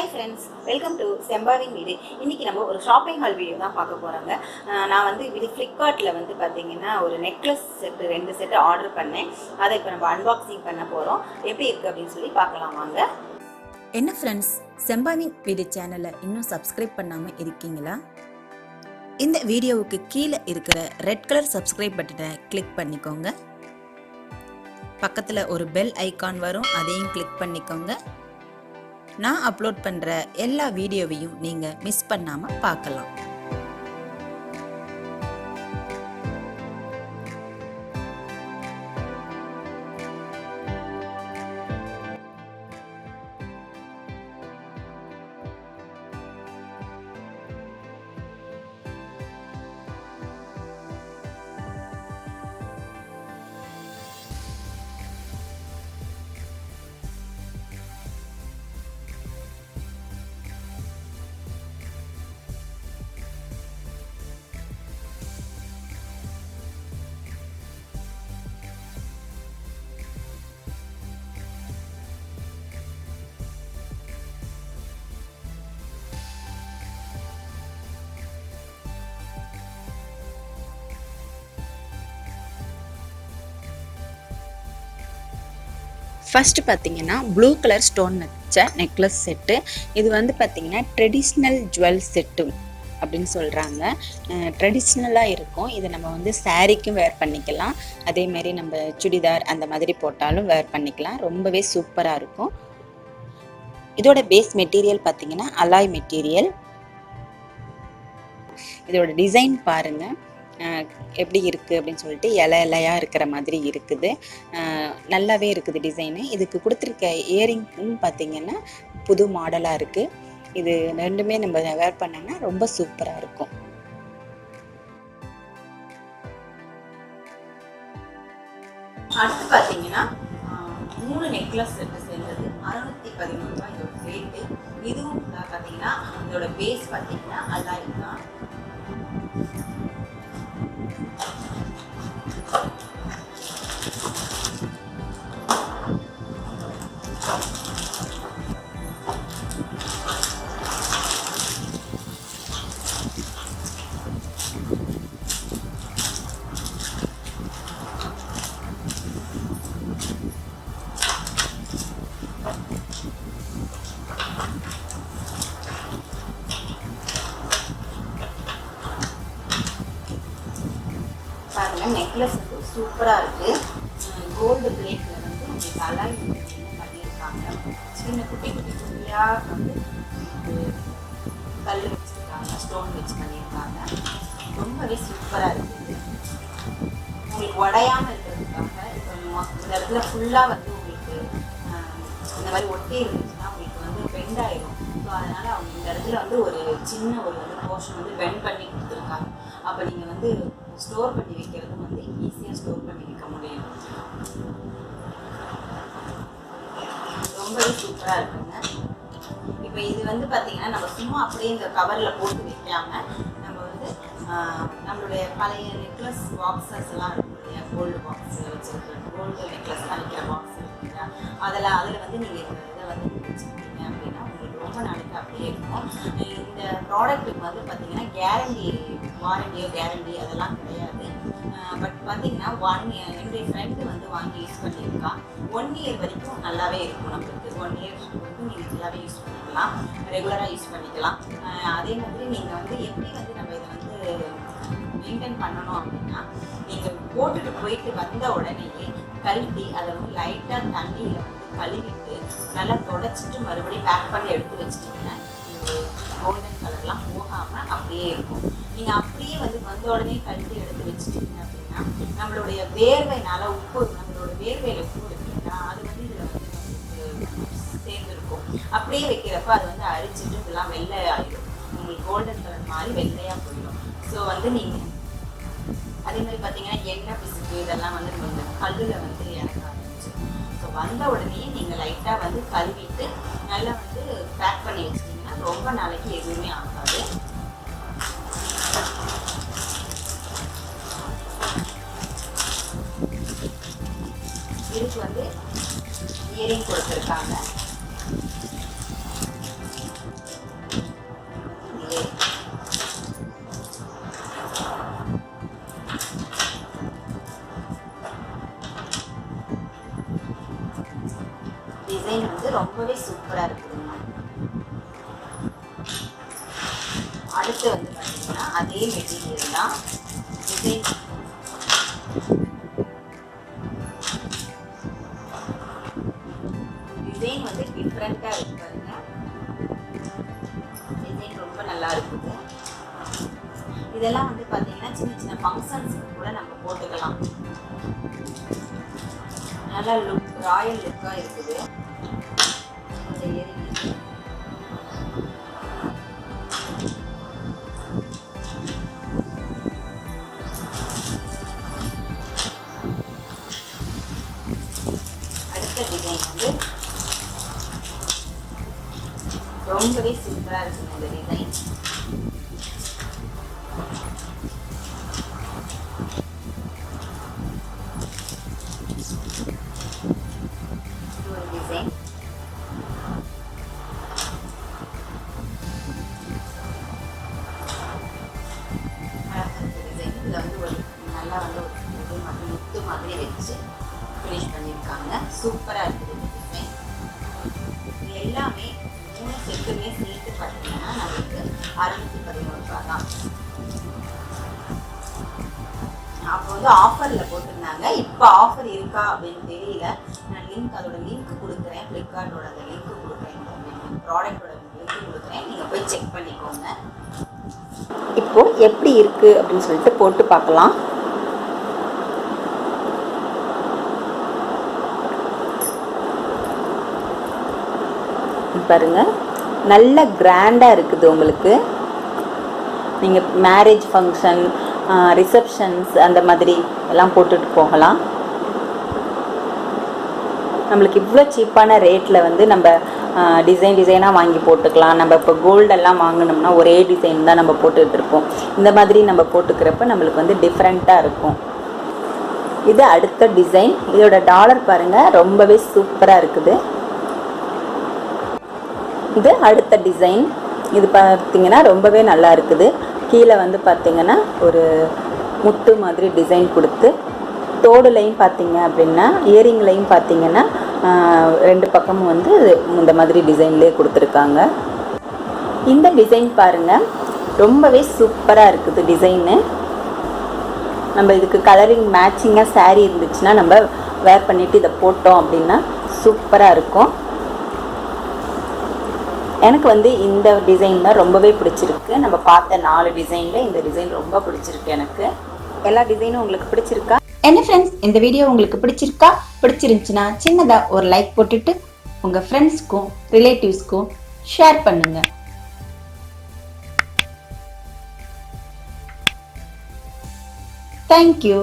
Hi friends welcome to செம்பாவின் வீடு இன்றைக்கி நம்ம ஒரு ஷாப்பிங் ஹால் வீடியோ தான் பார்க்க போகிறாங்க நான் வந்து இது ஃப்ளிப்கார்ட்டில் வந்து பார்த்தீங்கன்னா ஒரு நெக்லஸ் செட்டு ரெண்டு செட்டு ஆர்டர் பண்ணேன். அதை இப்போ நம்ம அன்பாக்சிங் பண்ண போகிறோம் எப்படி இருக்குது அப்படின்னு சொல்லி பார்க்கலாம் வாங்க. என்ன ஃப்ரெண்ட்ஸ் செம்பாவின் வீடு சேனலை இன்னும் சப்ஸ்கிரைப் பண்ணாமல் இருக்கீங்களா? இந்த வீடியோவுக்கு கீழே இருக்கிற ரெட் கலர் சப்ஸ்கிரைப் பட்டனை கிளிக் பண்ணிக்கோங்க. பக்கத்தில் ஒரு பெல் ஐகான் வரும் அதையும் கிளிக் பண்ணிக்கோங்க. நான் அப்லோட் பண்ணுற எல்லா வீடியோவையும் நீங்கள் மிஸ் பண்ணாமல் பார்க்கலாம். ஃபஸ்ட்டு பார்த்தீங்கன்னா ப்ளூ கலர் ஸ்டோன் வச்ச நெக்லஸ் செட்டு இது வந்து பார்த்தீங்கன்னா ட்ரெடிஷ்னல் ஜுவல் செட்டு அப்படின்னு சொல்கிறாங்க ட்ரெடிஷ்னலாக இருக்கும். இதை நம்ம வந்து சாரீக்கும் வேர் பண்ணிக்கலாம். அதேமாரி நம்ம சுடிதார் அந்த மாதிரி போட்டாலும் வேர் பண்ணிக்கலாம். ரொம்பவே சூப்பராக இருக்கும். இதோட பேஸ் மெட்டீரியல் பார்த்தீங்கன்னா அலாய் மெட்டீரியல் இதோட டிசைன் பாருங்கள் எப்படி இருக்குது அப்படின்னு சொல்லிட்டு இலை இலையாக இருக்கிற மாதிரி இருக்குது. நல்லாவே இருக்குது டிசைனு இதுக்கு கொடுத்துருக்க இயரிங்கும் பார்த்திங்கன்னா புது மாடலாக இருக்குது இது ரெண்டுமே நம்ம வேர் பண்ணோம்னா ரொம்ப சூப்பராக இருக்கும். அடுத்து பார்த்தீங்கன்னா மூணு நெக்லஸ் செட்டு சேர்ந்தது. அறுநூத்தி பதிமூணு ரூபாய் இதோட ரேட்டு இதுவும் பார்த்தீங்கன்னா இதோட பேஸ் பார்த்தீங்கன்னா அல்லாய் தான். பாருங்க நெக்லஸ் வந்து சூப்பராக இருக்கு. கோல்டு பிளேட்ல வந்து உங்களுக்கு அலாய் பண்ணியிருக்காங்க? சின்ன குட்டி குட்டி குட்டியாக வந்து கல் வச்சுருக்காங்க ஸ்டோன் வச்சு பண்ணியிருக்காங்க. ரொம்பவே சூப்பராக இருக்குது உங்களுக்கு உடையாமல் இருக்கிறதுக்காக இந்த இடத்துல ஃபுல்லாக வந்து உங்களுக்கு இந்த மாதிரி ஒட்டி இருந்துச்சுன்னா உங்களுக்கு வந்து பெண்ட் ஆயிடும் ஸோ அதனால் அவங்க இந்த இடத்துல வந்து ஒரு சின்ன ஒரு வந்து போர்ஷன் வந்து பெண்ட் பண்ணி கொடுத்துருக்காங்க. அப்போ நீங்கள் வந்து ஸ்டோர் பண்ணி வைக்கிறதும் வந்து ஈஸியாக ஸ்டோர் பண்ணி வைக்க முடியும். ரொம்பவே சூப்பராக இருக்குங்க. இப்போ இது வந்து பார்த்தீங்கன்னா நம்ம சும்மா அப்படியே இந்த கவரில் போட்டு வைக்காமல் நம்ம வந்து நம்மளுடைய பழைய நெக்லஸ் பாக்ஸஸ் எல்லாம் இருக்கும் இல்லையா? கோல்டு பாக்ஸ் வச்சுருக்கேன் கோல்டு நெக்லஸ்லாம் வைக்கிற பாக்ஸ் இருக்குங்களா அதில் அதில் வந்து நீங்கள் இந்த இதை வந்து வச்சுருக்கீங்க அப்படின்னா உங்களுக்கு ரொம்ப நாளைக்கு அப்படியே இருக்கும். இந்த ப்ராடக்ட்டுக்கு வந்து பார்த்தீங்கன்னா கேரண்டி வாரண்டியோ கேரண்டி அதெல்லாம் கிடையாது. பட் பார்த்தீங்கன்னா ஒன் என்னுடைய ஃப்ரெண்டு வந்து வாங்கி யூஸ் பண்ணியிருக்கா. ஒன் இயர் வரைக்கும் நல்லாவே இருக்கும் நம்மளுக்கு. ஒன் இயர் வந்து நீங்கள் நல்லாவே யூஸ் பண்ணிக்கலாம். ரெகுலராக யூஸ் பண்ணிக்கலாம். அதே மாதிரி நீங்கள் வந்து எப்படி வந்து நம்ம இதை வந்து மெயின்டைன் பண்ணணும் அப்படின்னா நீங்கள் போட்டுட்டு போயிட்டு வந்த உடனேயே கழுவி அதை வந்து லைட்டாக தண்ணியில் வந்து கழுவிட்டு நல்லா தொடச்சிட்டு மறுபடியும் பேக் பண்ணி எடுத்து வச்சிட்டிங்கன்னா கோல்டன் கலர்லாம் போகாமல் அப்படியே இருக்கும். நீங்கள் அப்படியே வந்து வந்த உடனே கழட்டி எடுத்து வச்சுட்டீங்க அப்படின்னா நம்மளுடைய வேர்வைனால உப்பு நம்மளோட வேர்வையில் உப்பு இருக்குங்களா அது வந்து இதில் வந்து சேர்ந்துருக்கும். அப்படியே வைக்கிறப்ப அது வந்து அரிச்சிட்டு இதெல்லாம் வெள்ளை ஆயிடும். உங்களுக்கு கோல்டன் கலர் மாதிரி வெள்ளையாக போயிடும். ஸோ வந்து நீங்கள் அதே மாதிரி பார்த்தீங்கன்னா எண்ணெய் பிசுக்கு இதெல்லாம் வந்து நம்ம இந்த கல்லில் வந்து இறக்க ஆரம்பிச்சு ஸோ வந்த உடனே நீங்கள் லைட்டாக வந்து கழுவிட்டு நல்லா வந்து பேக் பண்ணி வச்சிட்டிங்கன்னா ரொம்ப நாளைக்கு எதுவுமே ஆகாது. இதுக்கு வந்து இயரிங் கொடுத்துருக்காங்க. டிசைன் வந்து ரொம்பவே சூப்பராக இருக்குதுங்க. அடுத்து வந்து பார்த்தீங்கன்னா அதே மெட்டீரியல் தான். டிசைன் நல்லா இருக்குது. இதெல்லாம் வந்து பார்த்தீங்கன்னா சின்ன சின்ன ஃபங்க்ஷன்ஸ்க்கு கூட நம்ம போட்டுக்கலாம். நல்லா லுக் ராயல் லுக்காக இருக்குது. சூப்பராக இருக்குங்க இந்த டிசைன் டிசைன் டிசைன் நல்லா வந்து ஒரு இது மாதிரி முத்து மாதிரி வச்சு ஃபினிஷ் பண்ணியிருக்காங்க. சூப்பராக இருக்குது. அறுநூத்தி அப்போ வந்து ஆஃபரில் போட்டிருந்தாங்க. இப்போ ஆஃபர் இருக்கா அப்படின்னு தெரியல. நான் லிங்க் அதோட லிங்க் கொடுக்குறேன். ஃப்ளிப்கார்ட்டோட அந்த லிங்க் கொடுக்குறேன். ப்ராடக்டோட லிங்க் கொடுக்குறேன். நீங்கள் போய் செக் பண்ணிக்கோங்க. இப்போ எப்படி இருக்கு அப்படின்னு சொல்லிட்டு போட்டு பார்க்கலாம். பாருங்க. நல்ல கிராண்டாக இருக்குது உங்களுக்கு. நீங்கள் மேரேஜ் ஃபங்க்ஷன் ரிசப்ஷன்ஸ் அந்த மாதிரி எல்லாம் போட்டுட்டு போகலாம். நம்மளுக்கு இவ்வளோ சீப்பான ரேட்டில் வந்து நம்ம டிசைன் டிசைனாக வாங்கி போட்டுக்கலாம். நம்ம இப்போ கோல்டெல்லாம் வாங்கினோம்னா ஒரே டிசைன் தான் நம்ம போட்டுட்ருப்போம் இந்த மாதிரி நம்ம போட்டுக்கிறப்ப நம்மளுக்கு வந்து டிஃப்ரெண்ட்டாக இருக்கும். இது அடுத்த டிசைன் இதோட டாலர் பாருங்கள் ரொம்பவே சூப்பராக இருக்குது. இது அடுத்த டிசைன் இது பார்த்தீங்கன்னா ரொம்பவே நல்லா இருக்குது. கீழே வந்து பார்த்திங்கன்னா ஒரு முட்டு மாதிரி டிசைன் கொடுத்து தோடுலையும் பார்த்தீங்க அப்படின்னா இயரிங்லையும் பார்த்தீங்கன்னா ரெண்டு பக்கமும் வந்து இந்த மாதிரி டிசைன்லேயே கொடுத்துருக்காங்க. இந்த டிசைன் பாருங்கள் ரொம்பவே சூப்பராக இருக்குது டிசைனு நம்ம இதுக்கு கலரிங் மேட்சிங்காக சேரீ இருந்துச்சுன்னா நம்ம வேர் பண்ணிவிட்டு இதை போட்டோம் அப்படின்னா சூப்பராக இருக்கும். எனக்கு வந்து இந்த டிசைன் தான் ரொம்பவே பிடிச்சிருக்கு. நம்ம பார்த்த நாலு டிசைனில் இந்த டிசைன் ரொம்ப பிடிச்சிருக்கு எனக்கு. எல்லா டிசைனும் உங்களுக்கு பிடிச்சிருக்கா? என்ன ஃப்ரெண்ட்ஸ் இந்த வீடியோ உங்களுக்கு பிடிச்சிருக்கா? பிடிச்சிருந்துச்சுன்னா சின்னதாக ஒரு லைக் போட்டுட்டு உங்கள் ஃப்ரெண்ட்ஸ்க்கும் ரிலேட்டிவ்ஸ்க்கும் ஷேர் பண்ணுங்க. தேங்க்யூ